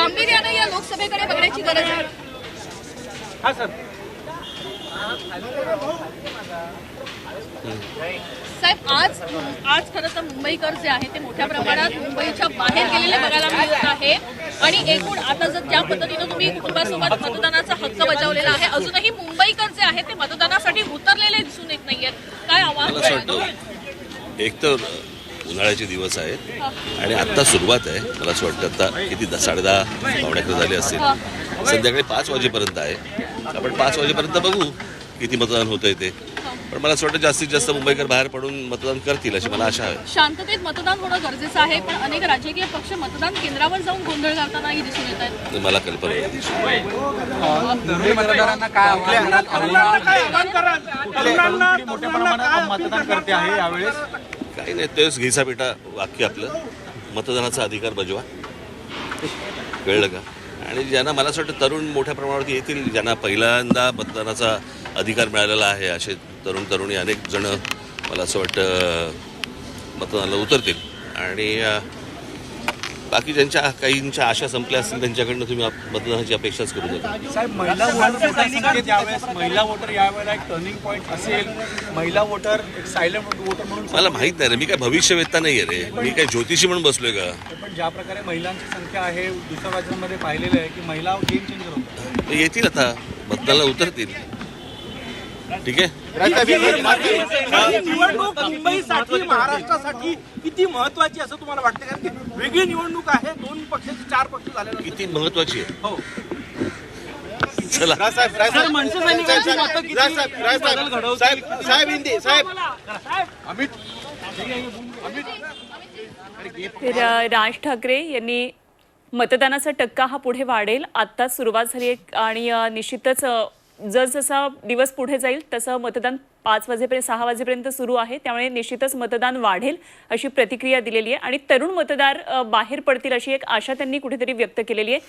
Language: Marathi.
गांभीर्याने या लोकसभेकडे बघण्याची गरज आहे. हा सर. साहेब आज आज खरं तर मुंबईकर जे आहे ते मोठ्या प्रमाणात मुंबईच्या बाहेर गेलेले बघायला मिळत आहे. आणि एकूण आता जर ज्या पद्धतीनं तुम्ही कुटुंबासोबत मतदानाचा हक्क बजावलेला आहे अजूनही मुंबईकर जे आहेत ते मतदानासाठी उतरलेले दिसून येत नाहीयेत. काय आव्हान? एक तर उन्हाळ्याचे दिवस आहेत आणि आत्ता सुरुवात आहे मला असं वाटतं आता किती द- साडेदहा पावणे अकरा झाले असतील संध्याकाळी पाच वाजेपर्यंत आहे आपण पाच वाजेपर्यंत बघू किती मतदान होतंय ते पण मला असं वाटतं जास्तीत जास्त मुंबईकर बाहेर पडून मतदान करतील अशी मला आशा आहे शांततेत मतदान होणं गरजेचं आहे पण अनेक राजकीय पक्ष मतदान केंद्रावर जाऊन गोंधळ घालतानाही दिसून येत आहेत मला कल्पना. मुंबई मतदारांना काय काही नाही तेच घिसा बेटा वाक्य आपलं. मतदानाचा अधिकार बजवा. कळलं का? आणि ज्यांना मला असं वाटतं तरुण मोठ्या प्रमाणावरती येतील ज्यांना पहिल्यांदा मतदानाचा अधिकार मिळालेला आहे असे तरुण तरुणी अनेक जण मला असं वाटतं मतदानाला उतरतील. आणि बाकी ज्यांच्या काहींच्या आशा संपल्या असतील त्यांच्याकडनं तुम्ही आप- मतदानाची अपेक्षाच करू नका. साहेब महिला वोटर यावेळेस महिला वोटर यावेळेला एक टर्निंग पॉईंट असेल. महिला वोटर एक सायलेंट वोटर म्हणून मला माहीत नाही रे मी काय भविष्यवेत्ता नाही आहे रे मी काय ज्योतिषी म्हणून बसलोय का? पण ज्या प्रकारे महिलांची संख्या आहे दुसऱ्या राज्यांमध्ये पाहिलेलं आहे की महिला गेम चेंजर होतात. ते येतील आता. मतदानाला उतरतील. ठीक आहे? निवडणूक मुंबईसाठी महाराष्ट्रासाठी किती महत्वाची असं तुम्हाला वाटतं कारण की वेगळी निवडणूक आहे दोन पक्षाचे चार पक्ष झाले किती महत्वाची आहे? हो. चला. साहेब हिंदी साहेब. राज ठाकरे यांनी मतदानाचा टक्का हा पुढे वाढेल. आत्ताच सुरुवात झाली आहे आणि निश्चितच जसजसा दिवस पुढे जाईल तसं मतदान पाच वाजेपर्यंत सहा वाजेपर्यंत सुरू आहे. त्यामुळे निश्चितच मतदान वाढेल अशी प्रतिक्रिया दिलेली आहे. आणि तरुण मतदार बाहेर पडतील अशी एक आशा त्यांनी कुठेतरी व्यक्त केलेली आहे.